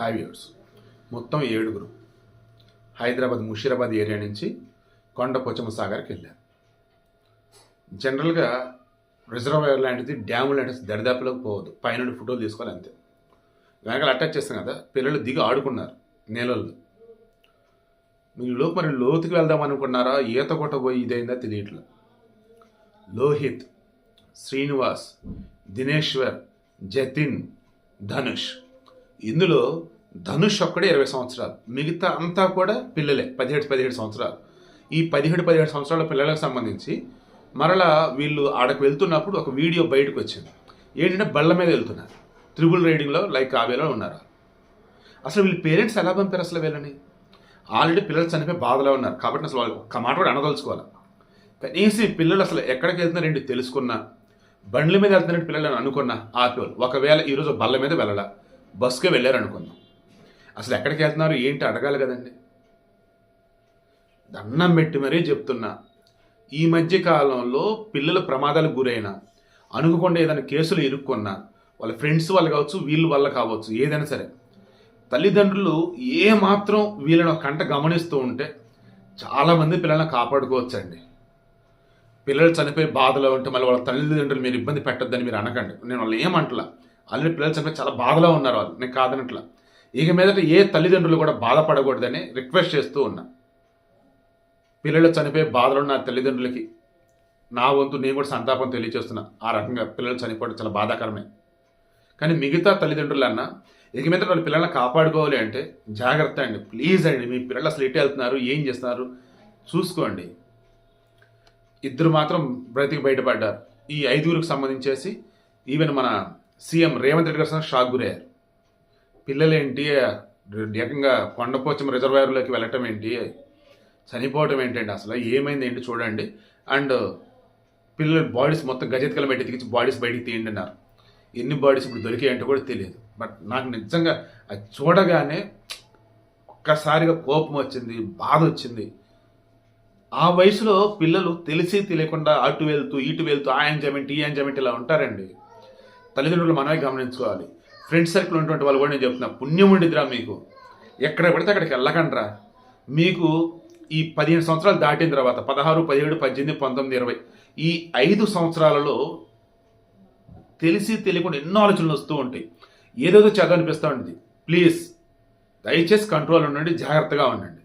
Hi viewers మొత్తం ఏడుగురు. Hyderabad Musheerabad area నుంచి కొండ పోచమ్మ సాగర్కి వెళ్ళారు. జనరల్గా రిజర్వాయర్ లాంటిది డ్యాములు లాంటిది దరిదాపులోకి పోవద్దు. పైన ఫోటోలు తీసుకోవాలి అంతే. వెనకాల అటాచ్ చేస్తాం కదా పిల్లలు దిగి ఆడుకున్నారు నీళ్ళల్లో మీరు లోపు మరి లోతుకి వెళ్దాం అనుకున్నారా? ఈత కొట్టబోయి ఇదైందా తెలియట్లేదు. లోహిత్ శ్రీనివాస్ దినేశ్వర్ జతిన్ ధనుష్ ఇందులో ధనుష్ ఒక్కడే ఇరవై సంవత్సరాలు. మిగతా అంతా కూడా పిల్లలే పదిహేడు పదిహేడు సంవత్సరాలు. ఈ పదిహేడు పదిహేడు సంవత్సరాల పిల్లలకు సంబంధించి మరలా వీళ్ళు ఆడకు వెళ్తున్నప్పుడు ఒక వీడియో బయటకు వచ్చింది. ఏంటంటే బళ్ళ మీద వెళ్తున్నారు. త్రిబుల్ రైడింగ్లో లైక్ ఆవేలో ఉన్నారు. అసలు వీళ్ళ పేరెంట్స్ ఎలా పంపారు అసలు వీళ్ళని? ఆల్రెడీ పిల్లలు చనిపోయి బాధలో ఉన్నారు. కాబట్టి అసలు వాళ్ళు ఒక్క మాట కూడా అనదలుచుకోవాలి? కనీసం పిల్లలు అసలు ఎక్కడికి వెళ్తున్నారండి తెలుసుకున్నా బండ్ల మీద వెళ్తున్నట్టు పిల్లలని అనుకున్నా ఆపేవాళ్ళు. ఒకవేళ ఈరోజు బల్ల మీద వెళ్ళడా బస్కే వెళ్ళారు అనుకుందాం అసలు ఎక్కడికి వెళ్తున్నారు? ఏంటి? అడగాలి కదండి. దండం పెట్టి మరీ చెప్తున్నా. ఈ మధ్య కాలంలో పిల్లల ప్రమాదాలకు గురైన అనుకోకుండా ఏదైనా కేసులు ఇరుక్కున్నా వాళ్ళ ఫ్రెండ్స్ వాళ్ళు కావచ్చు వీళ్ళు వల్ల కావచ్చు ఏదైనా సరే తల్లిదండ్రులు ఏ మాత్రం వీళ్ళని కంట గమనిస్తూ ఉంటే చాలామంది పిల్లల్ని కాపాడుకోవచ్చండి. పిల్లలు చనిపోయి బాధలో ఉంటే మళ్ళీ వాళ్ళ తల్లిదండ్రులు మీరు ఇబ్బంది పెట్టొద్దని మీరు అనకండి. నేను వాళ్ళు ఏమంటలా? ఆల్రెడీ పిల్లలు చనిపోయి చాలా బాధలో ఉన్నారు వాళ్ళు. నేను కాదనట్లా. ఇక మీదట ఏ తల్లిదండ్రులు కూడా బాధపడకూడదని రిక్వెస్ట్ చేస్తూ ఉన్నా. పిల్లలు చనిపోయే బాధలు ఉన్న తల్లిదండ్రులకి నా వంతు నేను కూడా సంతాపం తెలియజేస్తున్నా ఆ రకంగా పిల్లలు చనిపోవడం చాలా బాధాకరమే. కానీ మిగతా తల్లిదండ్రులన్నా ఇక మీద వాళ్ళ పిల్లల్ని కాపాడుకోవాలి అంటే జాగ్రత్త అండి. ప్లీజ్ అండి మీ పిల్లలు అసలు ఎటు వెళ్తున్నారు ఏం చేస్తున్నారు చూసుకోండి. ఇద్దరు మాత్రం బ్రతికి బయటపడ్డారు. ఈ ఐదుగురికి సంబంధించేసి ఈవెన్ మన సీఎం రేవంత్ రెడ్డి గారు షాక్ గురయ్యారు. పిల్లలేంటి? ఏకంగా కొండపోచం రిజర్వాయర్లోకి వెళ్ళటం ఏంటి? చనిపోవటం ఏంటండి అసలు? ఏమైంది ఏంటి చూడండి. అండ్ పిల్లల బాడీస్ మొత్తం గజెత్కల బయట తెగించి బాడీస్ బయటికి తీయండి అన్నారు. ఎన్ని బాడీస్ ఇప్పుడు దొరికాయంటే కూడా తెలియదు. బట్ నాకు నిజంగా అది చూడగానే ఒక్కసారిగా కోపం వచ్చింది బాధ వచ్చింది. ఆ వయసులో పిల్లలు తెలిసి తెలియకుండా అటు వెళ్తూ ఇటు వెళ్తూ ఆ ఎంజాయ్మెంట్ ఈ ఎంజాయ్మెంట్ ఇలా ఉంటారండి. తల్లిదండ్రులు మనమే గమనించుకోవాలి. ఫ్రెండ్ సర్కిల్ ఉన్నటువంటి వాళ్ళు కూడా నేను చెప్తున్నా పుణ్యం ఉండిద్దిరా మీకు. ఎక్కడ పడితే అక్కడికి వెళ్ళకండ్రా. మీకు ఈ పదిహేను సంవత్సరాలు దాటిన తర్వాత పదహారు పదిహేడు పద్దెనిమిది పంతొమ్మిది ఇరవై ఈ ఐదు సంవత్సరాలలో తెలిసి తెలియకుండా ఎన్నో ఆలోచనలు వస్తూ ఉంటాయి. ఏదేదో చదవనిపిస్తూ ఉంటుంది ప్లీజ్ దయచేసి కంట్రోల్ ఉండండి జాగ్రత్తగా ఉండండి.